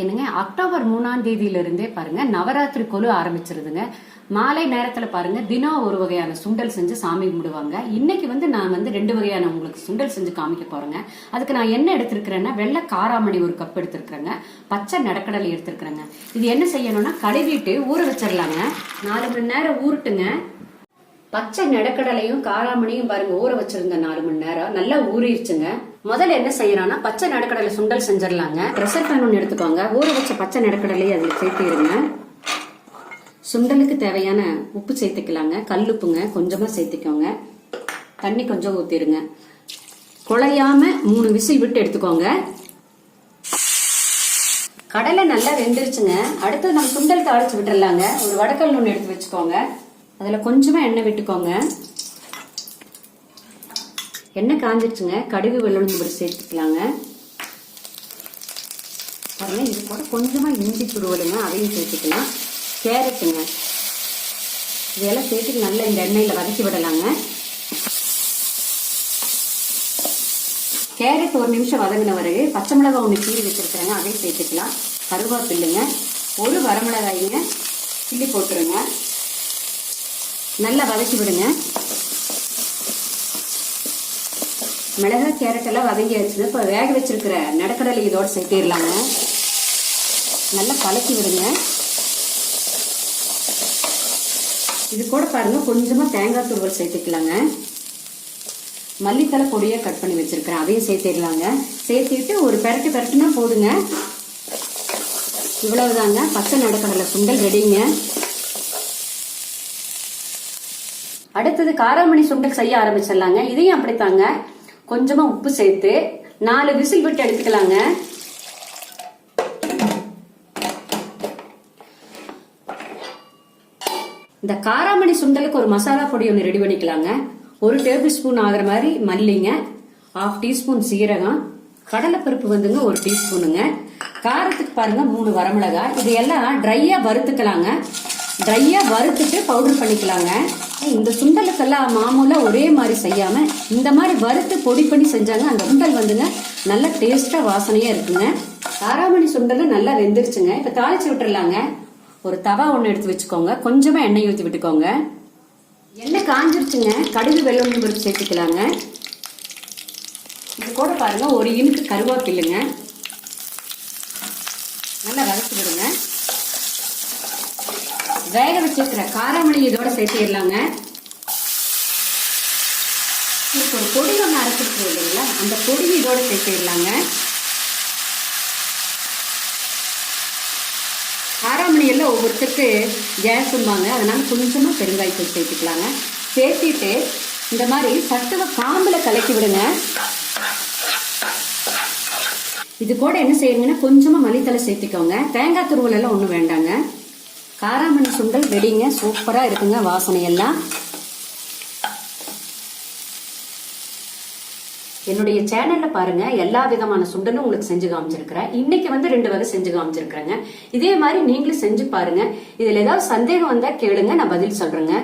என்னங்க அக்டோபர் மூணாம் தேதியிலிருந்தே பாருங்க நவராத்திரி கொலு ஆரம்பிச்சிருதுங்க. மாலை நேரத்துல பாருங்க தினம் ஒரு வகையான சுண்டல் செஞ்சு சாமி கும்பிடுவாங்க. இன்னைக்கு வந்து நான் வந்து ரெண்டு வகையான உங்களுக்கு சுண்டல் செஞ்சு காமிக்க போறேங்க. அதுக்கு நான் என்ன எடுத்திருக்கிறேன்னா வெள்ளை காராமணி ஒரு கப் எடுத்திருக்கிறேங்க. பச்சை நடக்கடலை எடுத்திருக்கிறேங்க. இது என்ன செய்யணும்னா கழுவிட்டு ஊற வச்சிடலாங்க நாலு மணி நேரம் ஊறட்டுங்க. பச்சை நெடக்கடலையும் காராமணியும் பாருங்க ஊற வச்சிருந்த நாலு மணி நேரம். நல்லா ஊறிடுச்சுங்க முதல்ல என்ன செய்யறோம்னா பச்சை நடுக்கடலை சுண்டல் செஞ்சிடலாங்க. ப்ரெஷர் பேன் ஒன்று எடுத்துக்கோங்க. ஊற வச்ச பச்சை நெடக்கடலையை அதில் சேர்த்திடுங்க சுண்டலுக்கு தேவையான உப்பு சேர்த்துக்கலாங்க. கல் உப்புங்க கொஞ்சமாக சேர்த்துக்கோங்க. தண்ணி கொஞ்சம் ஊற்றிடுங்க குழையாம மூணு விசில் விட்டு எடுத்துக்கோங்க. கடலை நல்லா வெந்துருச்சுங்க. அடுத்து நம்ம சுண்டல் தாளிச்சு விட்டுறலாங்க. ஒரு வடக்கல் ஒன்று எடுத்து வச்சுக்கோங்க. அதில் கொஞ்சமாக எண்ணெய் விட்டுக்கோங்க. எண்ணெய் காஞ்சிருச்சுங்க. கடுகு வெள்ளுளுந்து பொடி சேர்த்துக்கலாங்க. பாருங்க இது கூட கொஞ்சமாக இஞ்சி துருவலுங்க. அதையும் சேர்த்துக்கலாம். கேரட்டுங்க. இதெல்லாம் சேர்த்து நல்லா இந்த எண்ணெயில் வதக்கி விடலாங்க. கேரட் ஒரு நிமிஷம் வதங்கின பிறகு பச்சை மிளகாய் ஒன்று கீறி வச்சிருக்கிறேங்க. அதையும் சேர்த்துக்கலாம். கருவேப்பில்லைங்க. ஒரு வரமிளகாய்ங்க. கிள்ளி போட்டுருங்க. நல்லா வதக்கி விடுங்க. மிளகாய் கேரட் எல்லாம் வதங்கியாச்சு இப்போ வேக வச்சிருக்கிற நடக்கடலை இதோடு சேர்த்திடலாங்க. நல்லா கலக்கி விடுங்க. இது கூட பாருங்க கொஞ்சமாக தேங்காய் துருவல் சேர்த்துக்கலாங்க. மல்லித்தலை பொடியாக கட் பண்ணி வச்சுருக்கிறேன். அதையும் சேர்த்திடலாங்க. சேர்த்திட்டு ஒரு பெரட்டு பெரட்டுனா போதுங்க. இவ்வளவுதாங்க. பச்சை நடக்கடலை சுண்டல் ரெடிங்க. அடுத்தது காராமணி சுண்டல் செய்ய ஆரம்பிச்சிடலாங்க. இதையும் அப்படித்தாங்க. கொஞ்சமா உப்பு சேர்த்து நாலு விசில் விட்டு எடுத்துக்கலாங்க. இந்த காராமணி சுண்டலுக்கு ஒரு மசாலா பொடி ஒன்று ரெடி பண்ணிக்கலாங்க. ஒரு டேபிள் ஸ்பூன் ஆகிற மாதிரி மல்லிங்க ஹாஃப் டீஸ்பூன் சீரகம் கடலைப்பருப்பு வந்துங்க ஒரு டீஸ்பூனுங்க. காரத்துக்கு பாருங்க மூணு வரமிளகாய். இது எல்லாம் ட்ரையா வறுத்துக்கலாங்க. ட்ரையா வறுத்துட்டு பவுடர் பண்ணிக்கலாங்க. இந்த சுண்டலுக்கெல்லாம் மாமூலாக ஒரே மாதிரி செய்யாமல் இந்த மாதிரி வறுத்து பொடி பண்ணி செஞ்சாங்க அந்த சுண்டல் வந்துங்க நல்ல டேஸ்ட்டாக வாசனையாக இருக்குங்க. காராமணி சுண்டலும் நல்லா வெந்துருச்சுங்க. இப்போ தாளிச்சு விட்டுடலாங்க ஒரு தவா ஒன்று எடுத்து வச்சுக்கோங்க. கொஞ்சமாக எண்ணெய் ஊற்றி விட்டுக்கோங்க. எண்ணெய் காஞ்சிருச்சுங்க. கடுகு வெள்ளம் பொறுத்து சேர்த்துக்கலாங்க. இது கூட பாருங்கள் ஒரு இனுக்கு கருவேப்பில்லைங்க. நல்லா வதக்கி விடுங்க. வேக வச்சிருக்கிற காராமணி இதோட சேர்த்திடலாங்க. ஒரு பொடி ஒன்று அரைச்சிருக்கோம் இல்லைங்களா? அந்த பொடி இதோடு சேர்த்திடலாங்க. காராமணியெல்லாம் ஒவ்வொருத்தருக்கு கேஸும்பாங்க அதனால் கொஞ்சமாக பெருங்காயத்தூள் சேர்த்துக்கலாங்க. சேர்த்திட்டு இந்த மாதிரி சட்டுவை காம்பில் கலக்கி விடுங்க. இது கூட என்ன செய்யுங்கன்னா கொஞ்சமாக மல்லித்தலை சேர்த்துக்கோங்க. தேங்காய் துருவலெல்லாம் ஒன்றும் வேண்டாங்க. காராமணி சுண்டல் வெடிங்க சூப்பராக இருக்குங்க வாசனை என்னுடைய சேனல்ல பாருங்க எல்லா விதமான சுண்டலும் உங்களுக்கு செஞ்சு காமிச்சிருக்கிறேன். இன்னைக்கு வந்து ரெண்டு வகை செஞ்சு காமிச்சிருக்கிறேங்க. இதே மாதிரி நீங்களும் செஞ்சு பாருங்க. இதுல ஏதாவது சந்தேகம் வந்தா கேளுங்க நான் பதில் சொல்றேங்க.